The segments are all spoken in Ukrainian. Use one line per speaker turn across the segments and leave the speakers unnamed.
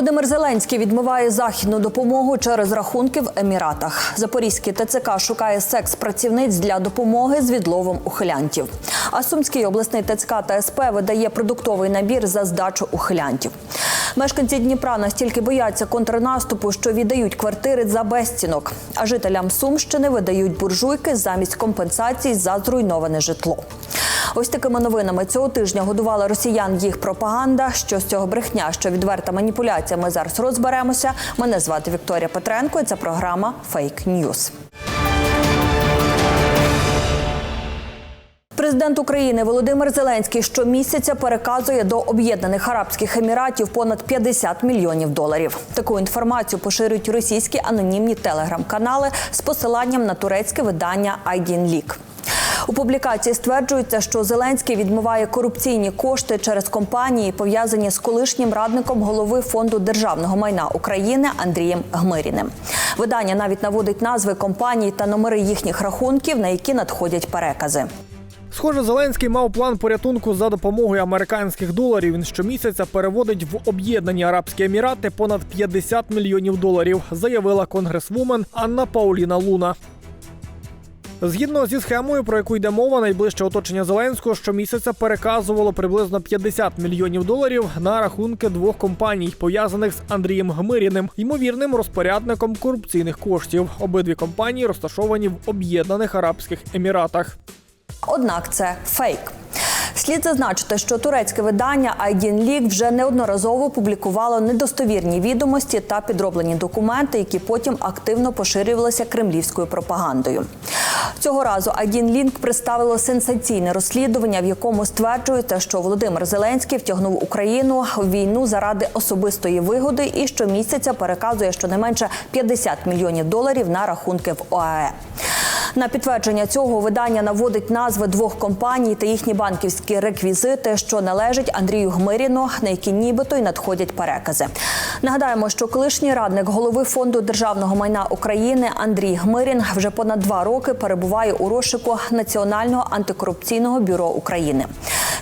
Володимир Зеленський відмиває західну допомогу через рахунки в Еміратах. Запорізький ТЦК шукає секс-працівниць для допомоги з відловом ухилянтів. А Сумський обласний ТЦК та СП видає продуктовий набір за здачу ухилянтів. Мешканці Дніпра настільки бояться контрнаступу, що віддають квартири за безцінок. А жителям Сумщини видають буржуйки замість компенсацій за зруйноване житло. Ось такими новинами цього тижня годувала росіян їх пропаганда. Що з цього брехня, що відверта маніпуляція. Ми зараз розберемося. Мене звати Вікторія Петренко. і Це програма Фейк Ньюз. Президент України Володимир Зеленський щомісяця переказує до Об'єднаних Арабських Еміратів понад 50 мільйонів доларів. Таку інформацію поширюють російські анонімні телеграм-канали з посиланням на турецьке видання «Айдін Лік». У публікації стверджується, що Зеленський відмиває корупційні кошти через компанії, пов'язані з колишнім радником голови фонду державного майна України Андрієм Гмиріним. Видання навіть наводить назви компаній та номери їхніх рахунків, на які надходять перекази.
Схоже, Зеленський мав план порятунку за допомогою американських доларів. Він щомісяця переводить в Об'єднані Арабські Емірати понад 50 мільйонів доларів, заявила конгресвумен Анна Пауліна Луна. Згідно зі схемою, про яку йде мова, найближче оточення Зеленського щомісяця переказувало приблизно 50 мільйонів доларів на рахунки двох компаній, пов'язаних з Андрієм Гмиріним, ймовірним розпорядником корупційних коштів. Обидві компанії розташовані в Об'єднаних Арабських Еміратах.
Однак це фейк. Слід зазначити, що турецьке видання Лік вже неодноразово публікувало недостовірні відомості та підроблені документи, які потім активно поширювалися кремлівською пропагандою. Цього разу Лінк представило сенсаційне розслідування, в якому стверджується, що Володимир Зеленський втягнув Україну в війну заради особистої вигоди і щомісяця переказує щонайменше 50 мільйонів доларів на рахунки в ОАЕ. На підтвердження цього видання наводить назви двох компаній та їхні банківські реквізити, що належать Андрію Гмиріну, на які нібито й надходять перекази. Нагадаємо, що колишній радник голови фонду державного майна України Андрій Гмирін вже понад два роки перебуває у розшуку Національного антикорупційного бюро України.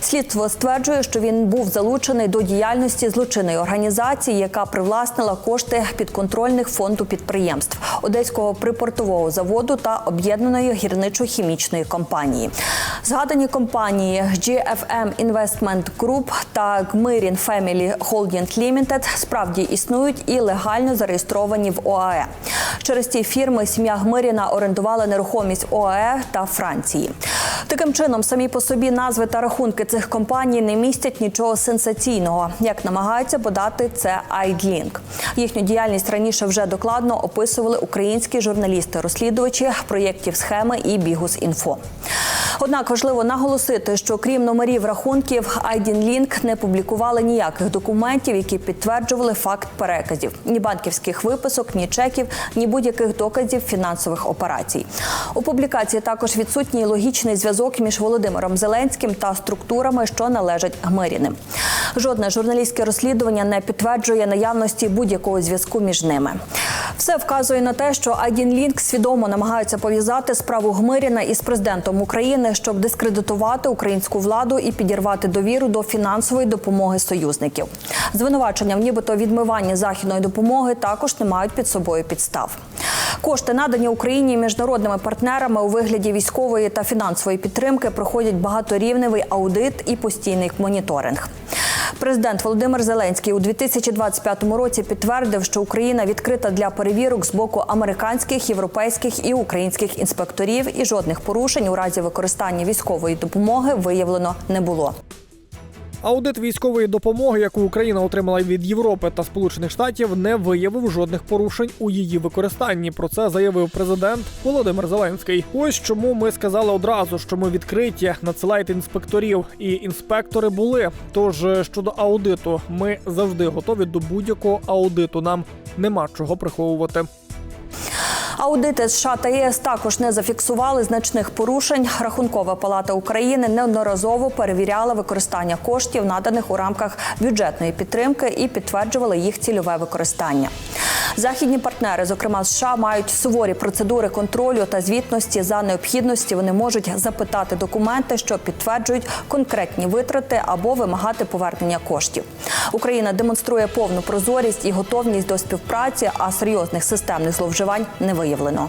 Слідство стверджує, що він був залучений до діяльності злочинної організації, яка привласнила кошти підконтрольних фонду підприємств Одеського припортового заводу та об'єднаної гірничо-хімічної компанії. Згадані компанії GFM Investment Group та Gmirin Family Holding Limited справді існують і легально зареєстровані в ОАЕ. Через ці фірми сім'я Гмиріна орендувала нерухомість ОАЕ та Франції. Таким чином, самі по собі назви та рахунки цих компаній не містять нічого сенсаційного, як намагаються подати це Айдлінк. Їхню діяльність раніше вже докладно описували українські журналісти-розслідувачі проєктів схеми і Бігус.Інфо. Однак важливо наголосити, що крім номерів рахунків, Айдінлінк не публікували ніяких документів, які підтверджували факт переказів, ні банківських виписок, ні чеків, ні будь-яких доказів фінансових операцій. У публікації також відсутній логічний зв'язок між Володимиром Зеленським та структурами, що належать Гмиріним. Жодне журналістське розслідування не підтверджує наявності будь-якого зв'язку між ними. Все вказує на те, що Айдінлінк свідомо намагаються пов'язати справу Гмиріна із президентом України, щоб дискредитувати українську владу і підірвати довіру до фінансової допомоги союзників. Звинувачення в нібито відмиванні західної допомоги також не мають під собою підстав. Кошти, надані Україні міжнародними партнерами у вигляді військової та фінансової підтримки, проходять багаторівневий аудит і постійний моніторинг. Президент Володимир Зеленський у 2025 році підтвердив, що Україна відкрита для перевірок з боку американських, європейських і українських інспекторів, і жодних порушень у разі використання військової допомоги виявлено не було.
Аудит військової допомоги, яку Україна отримала від Європи та Сполучених Штатів, не виявив жодних порушень у її використанні. Про це заявив президент Володимир Зеленський. Ось чому ми сказали одразу, що ми відкриті, надсилайте інспекторів, і інспектори були. Тож щодо аудиту, ми завжди готові до будь-якого аудиту. Нам нема чого приховувати.
Аудити США та ЄС також не зафіксували значних порушень. Рахункова палата України неодноразово перевіряла використання коштів, наданих у рамках бюджетної підтримки, і підтверджувала їх цільове використання. Західні партнери, зокрема США, мають суворі процедури контролю та звітності за необхідності. Вони можуть запитати документи, що підтверджують конкретні витрати або вимагати повернення коштів. Україна демонструє повну прозорість і готовність до співпраці, а серйозних системних зловживань не виявлено.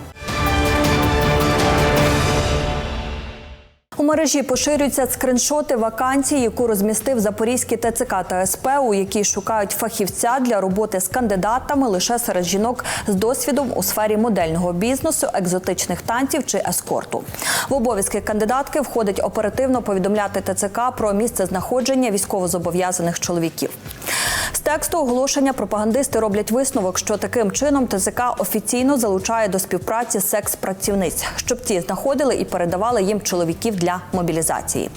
У мережі поширюються скриншоти вакансії, яку розмістив Запорізький ТЦК та СП, у якій шукають фахівця для роботи з кандидатами лише серед жінок з досвідом у сфері модельного бізнесу, екзотичних танців чи ескорту. В обов'язки кандидатки входить оперативно повідомляти ТЦК про місце знаходження військовозобов'язаних чоловіків. Тексту оголошення пропагандисти роблять висновок, що таким чином ТЗК офіційно залучає до співпраці секс-працівниць, щоб ті знаходили і передавали їм чоловіків для мобілізації.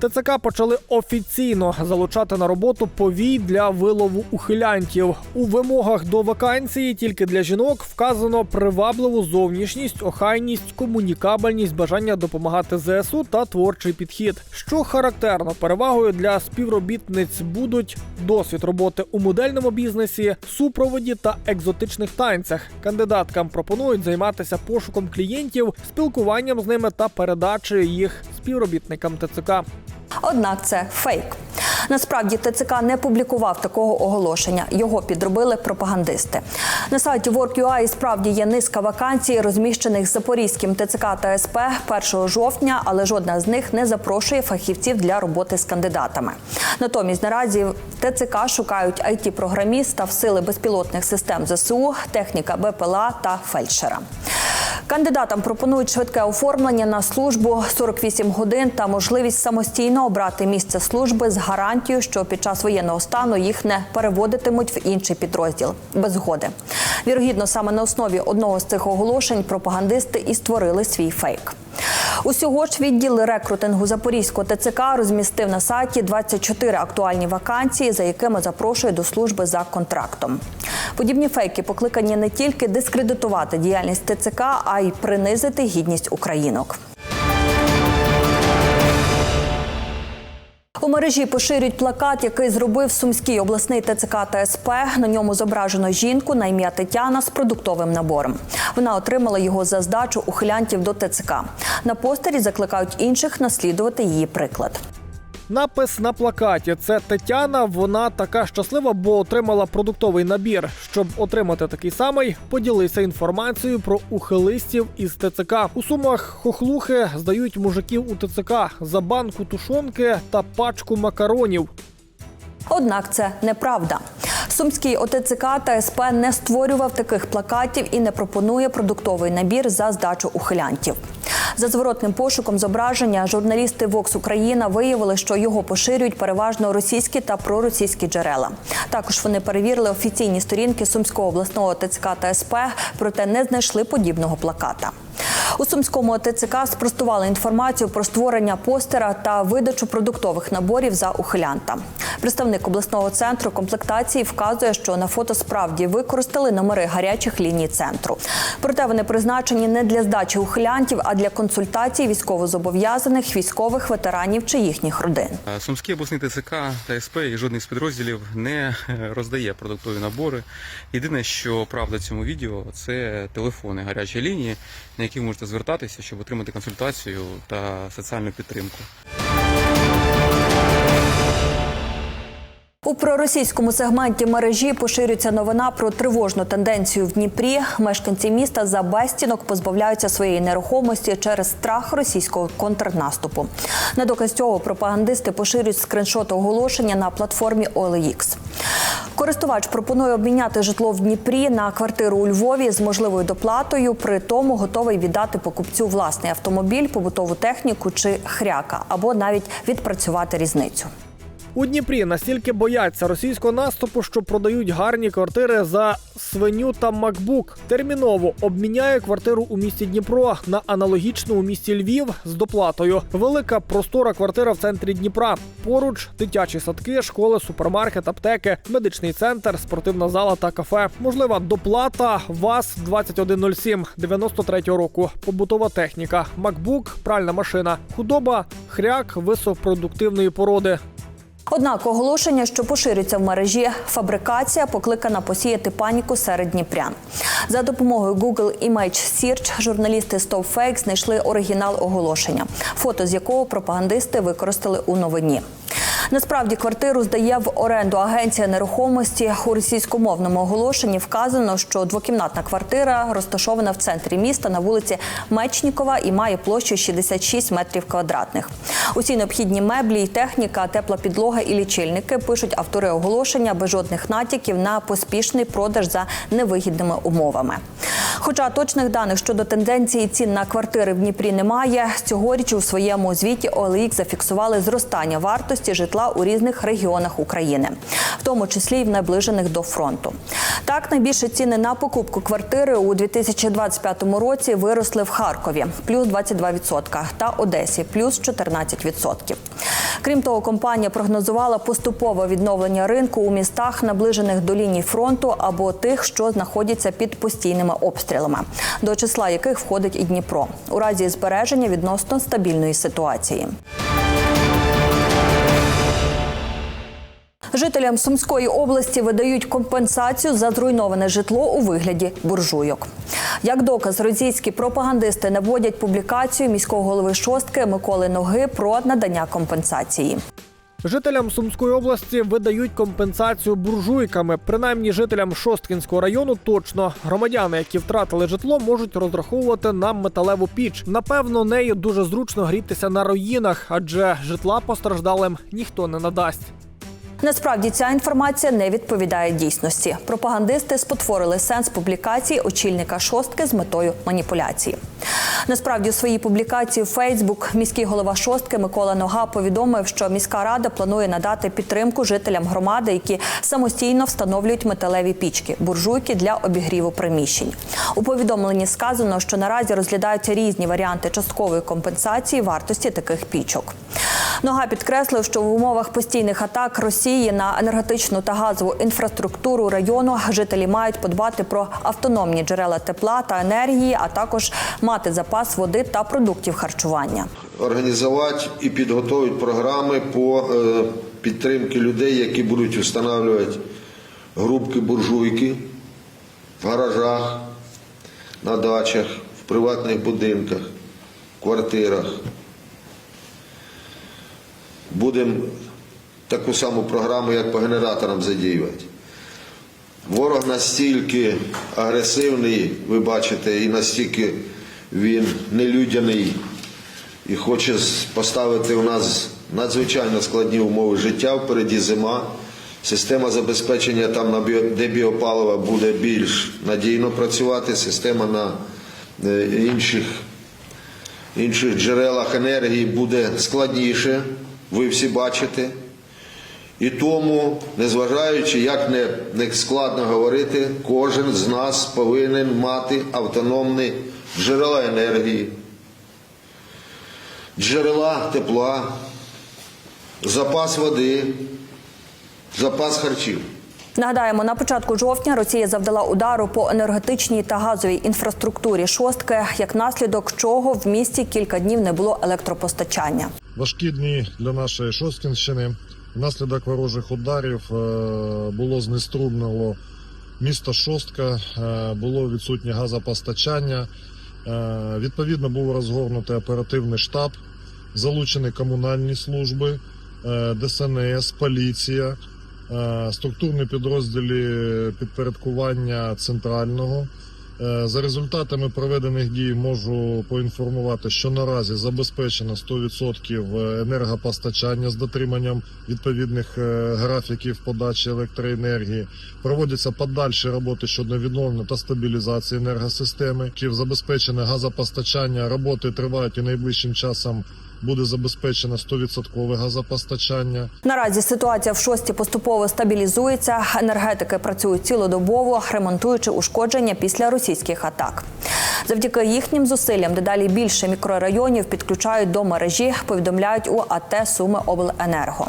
ТЦК почали офіційно залучати на роботу повій для вилову ухилянтів. У вимогах до вакансії тільки для жінок вказано привабливу зовнішність, охайність, комунікабельність, бажання допомагати ЗСУ та творчий підхід. Що характерно, перевагою для співробітниць будуть досвід роботи у модельному бізнесі, супроводі та екзотичних танцях. Кандидаткам пропонують займатися пошуком клієнтів, спілкуванням з ними та передачею їх співробітникам ТЦК.
Однак це фейк. Насправді ТЦК не публікував такого оголошення. Його підробили пропагандисти. На сайті Work.ua і справді є низка вакансій, розміщених Запорізьким ТЦК та СП 1 жовтня, але жодна з них не запрошує фахівців для роботи з кандидатами. Натомість наразі в ТЦК шукають it програміста в сили безпілотних систем ЗСУ, техніка БПЛА та фельдшера. Кандидатам пропонують швидке оформлення на службу 48 годин та можливість самостійно обрати місце служби з гарантією, що під час воєнного стану їх не переводитимуть в інший підрозділ без згоди. Вірогідно, саме на основі одного з цих оголошень пропагандисти і створили свій фейк. Усього ж відділ рекрутингу Запорізького ТЦК розмістив на сайті 24 актуальні вакансії, за якими запрошує до служби за контрактом. Подібні фейки покликані не тільки дискредитувати діяльність ТЦК, а й принизити гідність українок. У мережі поширюють плакат, який зробив Сумський обласний ТЦК та СП. На ньому зображено жінку на ім'я Тетяна з продуктовим набором. Вона отримала його за здачу ухилянтів до ТЦК. На постері закликають інших наслідувати її приклад.
Напис на плакаті це Тетяна. Вона така щаслива, бо отримала продуктовий набір. Щоб отримати такий самий, поділися інформацією про ухилистів із ТЦК. У сумах хохлухи здають мужиків у ТЦК за банку тушонки та пачку макаронів.
Однак це неправда. Сумський ОТЦК та СП не створював таких плакатів і не пропонує продуктовий набір за здачу ухилянтів. За зворотним пошуком зображення журналісти Vox Україна виявили, що його поширюють переважно російські та проросійські джерела. Також вони перевірили офіційні сторінки Сумського обласного ТЦК та СП, проте не знайшли подібного плаката. У сумському ТЦК спростували інформацію про створення постера та видачу продуктових наборів за ухилянта. Представник обласного центру комплектації вказує, що на фото справді використали номери гарячих ліній центру. Проте вони призначені не для здачі ухилянтів, а для консультацій військовозобов'язаних, військових ветеранів чи їхніх родин.
Е, Сумський обласний ТЦК та СП і жодний з підрозділів не е, роздає продуктові набори. Єдине, що правда цьому відео, це телефони гарячої лінії, на які можете звертатися, щоб отримати консультацію та соціальну підтримку.
У проросійському сегменті мережі поширюється новина про тривожну тенденцію в Дніпрі. Мешканці міста за безстінок позбавляються своєї нерухомості через страх російського контрнаступу. На доказ цього пропагандисти поширюють скриншот оголошення на платформі OLX. Користувач пропонує обміняти житло в Дніпрі на квартиру у Львові з можливою доплатою. При тому готовий віддати покупцю власний автомобіль, побутову техніку чи хряка, або навіть відпрацювати різницю.
У Дніпрі настільки бояться російського наступу, що продають гарні квартири за свиню та макбук. Терміново обміняє квартиру у місті Дніпро на аналогічну у місті Львів з доплатою. Велика простора квартира в центрі Дніпра. Поруч дитячі садки, школи, супермаркет, аптеки, медичний центр, спортивна зала та кафе. Можлива доплата ВАЗ 2107 93 року. Побутова техніка, макбук, пральна машина, худоба, хряк високопродуктивної породи.
Однак оголошення, що поширюється в мережі фабрикація, покликана посіяти паніку серед дніпрян. За допомогою Google Image Search журналісти Stop Fake знайшли оригінал оголошення, фото з якого пропагандисти використали у новині. Насправді квартиру здає в оренду агенція нерухомості. У російськомовному оголошенні вказано, що двокімнатна квартира розташована в центрі міста на вулиці Мечнікова і має площу 66 метрів квадратних. Усі необхідні меблі, техніка, тепла підлога і лічильники пишуть автори оголошення без жодних натяків на поспішний продаж за невигідними умовами. Хоча точних даних щодо тенденції цін на квартири в Дніпрі немає, цьогоріч у своєму звіті OLX зафіксували зростання вартості житла у різних регіонах України, в тому числі й в наближених до фронту. Так, найбільше ціни на покупку квартири у 2025 році виросли в Харкові плюс 22% та Одесі плюс 14%. Крім того, компанія прогнозувала поступове відновлення ринку у містах, наближених до лінії фронту або тих, що знаходяться під постійними обстрілами, до числа яких входить і Дніпро, у разі збереження відносно стабільної ситуації. Жителям Сумської області видають компенсацію за зруйноване житло у вигляді буржуйок. Як доказ, російські пропагандисти наводять публікацію міського голови шостки Миколи Ноги про надання компенсації.
Жителям Сумської області видають компенсацію буржуйками. Принаймні жителям Шосткінського району точно громадяни, які втратили житло, можуть розраховувати на металеву піч. Напевно, нею дуже зручно грітися на руїнах, адже житла постраждалим ніхто не надасть.
Насправді ця інформація не відповідає дійсності. Пропагандисти спотворили сенс публікації очільника шостки з метою маніпуляції. Насправді у своїй публікації в Фейсбук міський голова шостки Микола Нога повідомив, що міська рада планує надати підтримку жителям громади, які самостійно встановлюють металеві пічки, буржуйки для обігріву приміщень. У повідомленні сказано, що наразі розглядаються різні варіанти часткової компенсації вартості таких пічок. Нога підкреслив, що в умовах постійних атак Росії на енергетичну та газову інфраструктуру району жителі мають подбати про автономні джерела тепла та енергії, а також мати запас води та продуктів харчування.
організувати і підготовити програми по е, підтримці людей, які будуть встановлювати грубки буржуйки в гаражах, на дачах, в приватних будинках, квартирах. Будемо таку саму програму, як по генераторам задіювати. Ворог настільки агресивний, ви бачите, і настільки він нелюдяний і хоче поставити у нас надзвичайно складні умови життя. Впереді зима. Система забезпечення там на біопалива буде більш надійно працювати. Система на е, інших, інших джерелах енергії буде складніше. Ви всі бачите. І тому, незважаючи, як не, не складно говорити, кожен з нас повинен мати автономні джерела енергії, джерела тепла, запас води, запас харчів.
Нагадаємо, на початку жовтня Росія завдала удару по енергетичній та газовій інфраструктурі шостки, як наслідок чого в місті кілька днів не було електропостачання.
Важкі дні для нашої Шосткінщини. Внаслідок ворожих ударів е, було знеструмлено місто Шостка, е, було відсутнє газопостачання. Е, Відповідно, був розгорнутий оперативний штаб, залучені комунальні служби, ДСНС, поліція, структурні підрозділи підпорядкування центрального. Е, За результатами проведених дій можу поінформувати, що наразі забезпечено 100% енергопостачання з дотриманням відповідних е, графіків подачі електроенергії. Проводяться подальші роботи щодо відновлення та стабілізації енергосистеми. Київ забезпечене газопостачання. Роботи тривають і найближчим часом буде забезпечено 100% газопостачання.
Наразі ситуація в шості поступово стабілізується. Енергетики працюють цілодобово, ремонтуючи ушкодження після російських атак. Завдяки їхнім зусиллям дедалі більше мікрорайонів підключають до мережі. Повідомляють у АТ Суми Обленерго.